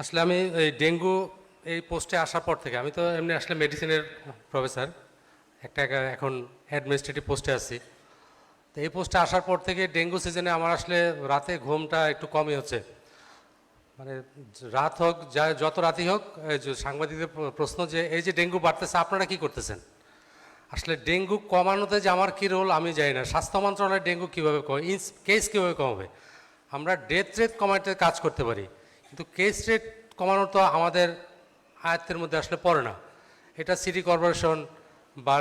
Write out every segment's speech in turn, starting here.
আসলে আমি এই ডেঙ্গু এই পোস্টে আসার পর থেকে, আমি তো এমনি আসলে মেডিসিনের প্রফেসর একটা এখন অ্যাডমিনিস্ট্রেটিভ পোস্টে আছি। তো এই পোস্টে আসার পর থেকে ডেঙ্গু সিজনে আমার আসলে রাতে ঘুমটা একটু কমই হচ্ছে। মানে রাত হোক, যা, যত রাতই হোক সাংবাদিকদের প্রশ্ন যে, এই যে ডেঙ্গু বাড়তেছে, আপনারা কি করতেছেন? আসলে ডেঙ্গু কমানোতে যে আমার কী রোল আমি জানি না। স্বাস্থ্য মন্ত্রণালয় ডেঙ্গু কীভাবে কমে কেস কীভাবে কমাবে আমরা ডেথ রেট কমাতে কাজ করতে পারি। কিন্তু কেস রেট কমানো তো আমাদের আয়ত্তের মধ্যে আসলে পড়ে না। এটা সিটি কর্পোরেশন বা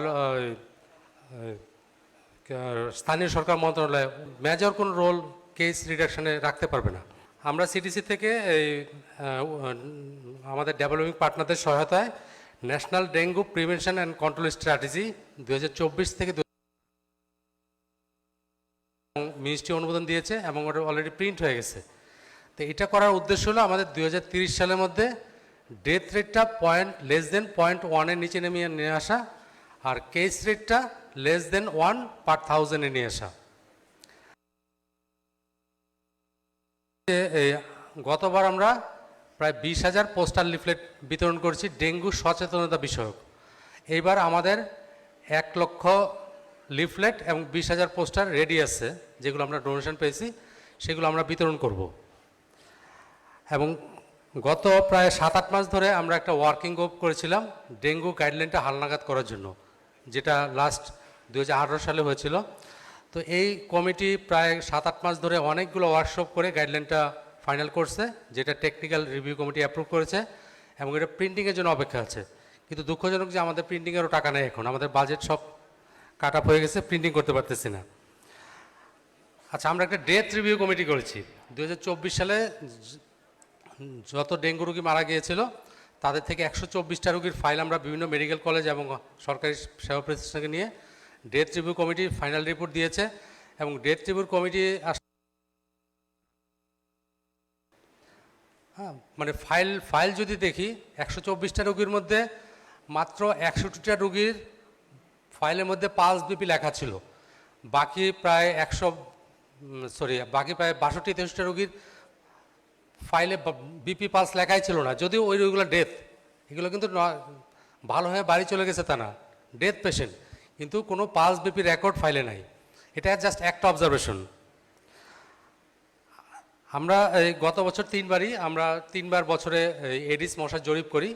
স্থানীয় সরকার মন্ত্রণালয় মেজর কোনো রোল কেস রিডাকশনে রাখতে পারবে না। আমরা সিটিসি থেকে এই আমাদের ডেভেলপিং পার্টনারদের সহায়তায় national dengue prevention and control strategy দু হাজার চব্বিশ থেকে দু মিনিস্ট্রি অনুমোদন দিয়েছে এবং ওটা অলরেডি প্রিন্ট হয়ে গেছে। তো এটা করার উদ্দেশ্য হলো আমাদের দুই সালের মধ্যে ডেথ রেটটা পয়েন্ট লেস দেন পয়েন্ট ওয়ানের নিচে নেমে নিয়ে আসা আর কেস রেটটা লেস দেন ওয়ান পার থাউজেন্ডে নিয়ে আসা। গতবার আমরা প্রায় বিশ হাজার পোস্টাল লিফলেট বিতরণ করছি, ডেঙ্গু সচেতনতা বিষয়ক। এইবার আমাদের এক লক্ষ লিফলেট এবং বিশ হাজার পোস্টার রেডি আছে, যেগুলো আমরা ডোনেশন পেয়েছি, সেগুলো আমরা বিতরণ করব। এবং গত প্রায় সাত আট মাস ধরে আমরা একটা ওয়ার্কিং গ্রুপ করেছিলাম ডেঙ্গু গাইডলাইনটা হালনাগাদ করার জন্য, যেটা লাস্ট দু হাজার আঠারো সালে হয়েছিল। তো এই কমিটি প্রায় সাত আট মাস ধরে অনেকগুলো ওয়ার্কশপ করে গাইডলাইনটা ফাইনাল করছে, যেটা টেকনিক্যাল রিভিউ কমিটি অ্যাপ্রুভ করেছে এবং এটা প্রিন্টিংয়ের জন্য অপেক্ষা আছে। কিন্তু দুঃখজনক যে আমাদের প্রিন্টিংয়েরও টাকা নেই এখন, আমাদের বাজেট সব কাট হয়ে গেছে প্রিন্টিং করতে পারতেছি না। আচ্ছা আমরা একটা ডেথ রিভিউ কমিটি করেছি। দু হাজার চব্বিশ সালে যত ডেঙ্গু রোগী মারা গিয়েছিল, তাদের থেকে একশো চব্বিশটা রোগীর ফাইল আমরা বিভিন্ন মেডিকেল কলেজ এবং সরকারি সেবা প্রতিষ্ঠানকে নিয়ে death review committee final report দিয়েছে এবং ডেথ রিভিউ কমিটি হ্যাঁ মানে ফাইল ফাইল যদি দেখি, একশো চব্বিশটা রোগীর মধ্যে মাত্র একষট্টিটা রোগীর ফাইলের মধ্যে পালস বিপি লেখা ছিল। বাকি প্রায় একশো সরি বাকি প্রায় বাষট্টি তেষট্টি রোগীর ফাইলে বিপি পালস লেখাই ছিল না, যদিও ওই রোগীগুলো ডেথ এগুলো কিন্তু ভালো হয়ে বাড়ি চলে গেছে তা না ডেথ পেশেন্ট কিন্তু কোনো পালস বিপি রেকর্ড ফাইলে নাই, এটা জাস্ট একটা অবজারভেশন আমরা এই গত বছর তিনবারই, আমরা তিনবার বছরে এডিস মশা জরিপ করি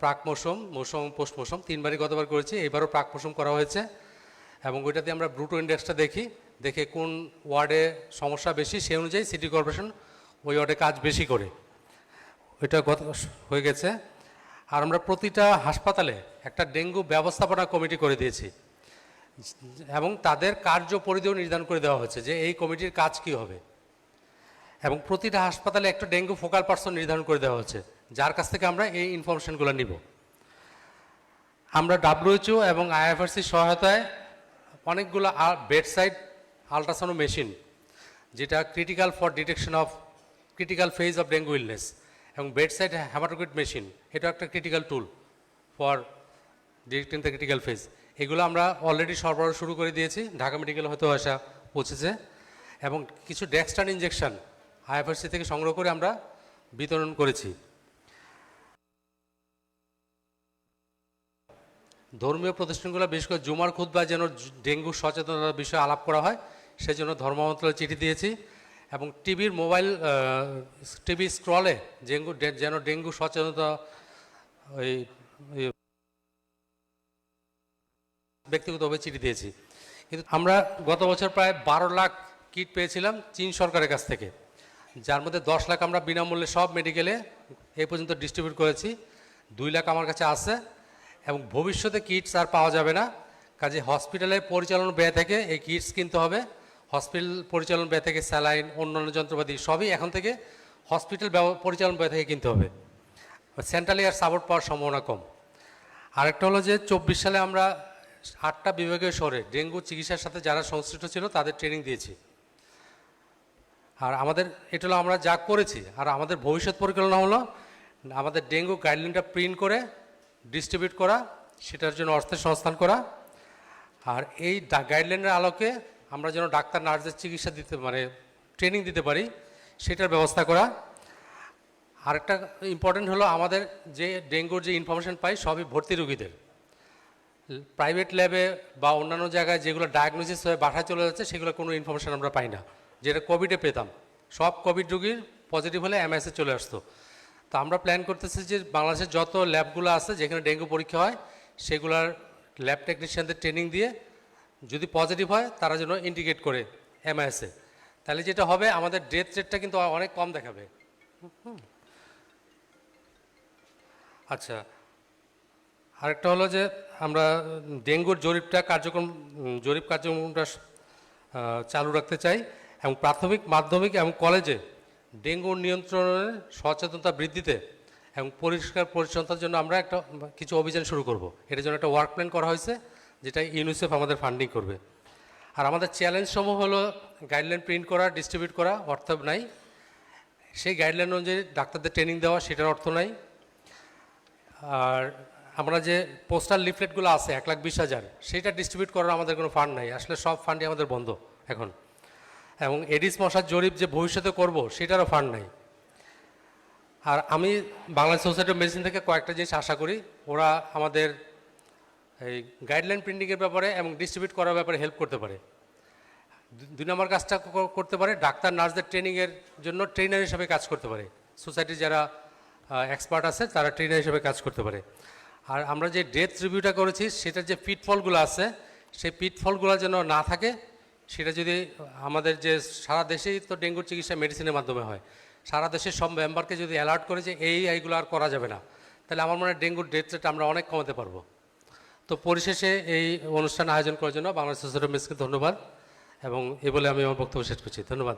প্রাক মৌসুম মৌসুম পোস্ট মৌসুম, তিনবারই গতবার করেছি, এবারও প্রাক মৌসুম করা হয়েছে, এবং ওইটাতে আমরা ব্রুটো ইন্ডেক্সটা দেখি, দেখে কোন ওয়ার্ডে সমস্যা বেশি, সেই অনুযায়ী সিটি কর্পোরেশন ওই ওয়ার্ডে কাজ বেশি করে। ওইটা গত হয়ে গেছে। আর আমরা প্রতিটা হাসপাতালে একটা ডেঙ্গু ব্যবস্থাপনা কমিটি করে দিয়েছি। এবং তাদের কার্য পরিধিও নির্ধারণ করে দেওয়া হয়েছে যে এই কমিটির কাজ কি হবে। এবং প্রতিটা হাসপাতালে একটা ডেঙ্গু ফোকাল পার্সন নির্ধারণ করে দেওয়া হচ্ছে যার কাছ থেকে আমরা এই ইনফরমেশনগুলো নিব। আমরা ডাব্লিউএইচও এবং আইএফআরসির সহায়তায় অনেকগুলো বেডসাইড আলট্রাসাউন্ড মেশিন, যেটা critical for detection of critical phase of dengue illness এবং বেডসাইড হ্যামাটোকিট মেশিন এটা একটা critical tool for detecting the critical phase এগুলো আমরা অলরেডি সরবরাহ শুরু করে দিয়েছি। ঢাকা মেডিকেল হয়তো আসা পৌঁছেছে। এবং কিছু ডেক্সটান ইঞ্জেকশন আইএফআরসি থেকে সংগ্রহ করে আমরা বিতরণ করেছি। ধর্মীয় প্রতিষ্ঠানগুলো বিশেষ করে জুমার খুদ্া যেন ডেঙ্গু সচেতনতার বিষয়ে আলাপ করা হয়, সেজন্য ধর্ম মন্ত্রণালয়ে চিঠি দিয়েছি। এবং টিভির মোবাইল টিভি স্ক্রলে ডেঙ্গু যেন ডেঙ্গু সচেতনতা, ওই ব্যক্তিগতভাবে চিঠি দিয়েছি। কিন্তু আমরা গত বছর প্রায় বারো লাখ কিট পেয়েছিলাম চীন সরকারের কাছ থেকে। যার মধ্যে দশ লাখ আমরা বিনামূল্যে সব মেডিকেলে এই পর্যন্ত ডিস্ট্রিবিউট করেছি। দুই লাখ আমার কাছে আছে এবং ভবিষ্যতে কিটস আর পাওয়া যাবে না। কাজে হসপিটালে পরিচালন ব্যয় থেকে এই কিটস কিনতে হবে। হসপিটাল পরিচালন ব্যয় থেকে স্যালাইন, অন্যান্য যন্ত্রপাতি সবই এখন থেকে হসপিটাল পরিচালন ব্যয় থেকে কিনতে হবে। সেন্ট্রালি আর সাপোর্ট পাওয়ার সম্ভাবনা কম। আরেকটা হলো যে চব্বিশ সালে আমরা আটটা বিভাগীয় শহরে ডেঙ্গু চিকিৎসার সাথে যারা সংশ্লিষ্ট ছিল তাদের ট্রেনিং দিয়েছি। আর আমাদের, এটা হলো আমরা যা করেছি, আর আমাদের ভবিষ্যৎ পরিকল্পনা হলো আমাদের ডেঙ্গু গাইডলাইনটা প্রিন্ট করে ডিস্ট্রিবিউট করা, সেটার জন্য অর্থের সংস্থান করা। আর এই গাইডলাইনের আলোকে আমরা যেন ডাক্তার, নার্সদের চিকিৎসা দিতে মানে ট্রেনিং দিতে পারি, সেটার ব্যবস্থা করা। আরেকটা ইম্পর্টেন্ট হলো আমাদের যে ডেঙ্গুর যে ইনফরমেশান পাই, সবই ভর্তি রুগীদের। প্রাইভেট ল্যাবে বা অন্যান্য জায়গায় যেগুলো ডায়াগনোসিস হয়ে বাসায় চলে যাচ্ছে, সেগুলো কোনো ইনফরমেশান আমরা পাই না। যেটা কোভিডে পেতাম। সব কোভিড রুগীর পজিটিভ হলে এমআইএসে চলে আসতো। তো আমরা প্ল্যান করতেছি যে বাংলাদেশের যত ল্যাবগুলো আছে, যেখানে ডেঙ্গু পরীক্ষা হয়, সেগুলার ল্যাব টেকনিশিয়ানদের ট্রেনিং দিয়ে যদি পজিটিভ হয়, তারা যেন ইন্ডিকেট করে এমআইএসে তাহলে যেটা হবে, আমাদের ডেথ রেটটা কিন্তু অনেক কম দেখাবে। আচ্ছা আরেকটা হলো যে, আমরা ডেঙ্গুর জরিপটা কার্যক্রম জরিপ কার্যক্রমটা চালু রাখতে চাই এবং প্রাথমিক, মাধ্যমিক এবং কলেজে ডেঙ্গুর নিয়ন্ত্রণের সচেতনতা বৃদ্ধিতে এবং পরিষ্কার পরিচ্ছন্নতার জন্য আমরা একটা, কিছু অভিযান শুরু করব। এটার জন্য একটা ওয়ার্ক প্ল্যান করা হয়েছে। যেটা ইউনিসেফ আমাদের ফান্ডিং করবে। আর আমাদের চ্যালেঞ্জ সমূহ হলো গাইডলাইন প্রিন্ট করা ডিস্ট্রিবিউট করা, অর্থ নাই। সেই গাইডলাইন অনুযায়ী ডাক্তারদের ট্রেনিং দেওয়া, সেটার অর্থ নাই। আর আমরা যে পোস্টাল লিফলেটগুলো আছে, এক লাখ বিশ হাজার সেটা ডিস্ট্রিবিউট করার আমাদের কোনো ফান্ড নাই। আসলে সব ফান্ডই আমাদের বন্ধ এখন। এবং এডিস মশার জরিপ যে ভবিষ্যতে করব, সেটারও ফান্ড নাই। আর আমি বাংলাদেশ সোসাইটি অফ মেডিসিন থেকে কয়েকটা জিনিস আশা করি, ওরা আমাদের এই গাইডলাইন প্রিন্টিংয়ের ব্যাপারে এবং ডিস্ট্রিবিউট করার ব্যাপারে হেল্প করতে পারে। দুই নম্বর কাজটা করতে পারে, ডাক্তার, নার্সদের ট্রেনিংয়ের জন্য ট্রেনার হিসেবে কাজ করতে পারে। সোসাইটির যারা এক্সপার্ট আছে, তারা ট্রেনার হিসেবে কাজ করতে পারে। আর আমরা যে ডেথ রিভিউটা করেছি, সেটার যে পিটফলগুলো আছে, সেই পিটফলগুলো যেন না থাকে, সেটা যদি আমাদের যে সারা দেশেই তো ডেঙ্গুর চিকিৎসা মেডিসিনের মাধ্যমে হয়, সারা দেশের সব মেম্বারকে যদি অ্যালার্ট করে যে এই, এইগুলো আর করা যাবে না, তাহলে আমার মনে হয় ডেঙ্গুর ডেথ রেট আমরা অনেক কমাতে পারব। তো পরিশেষে এই অনুষ্ঠান আয়োজন করার জন্য বাংলাদেশ মিসকে ধন্যবাদ এবং এ বলে আমি আমার বক্তব্য শেষ করছি। ধন্যবাদ।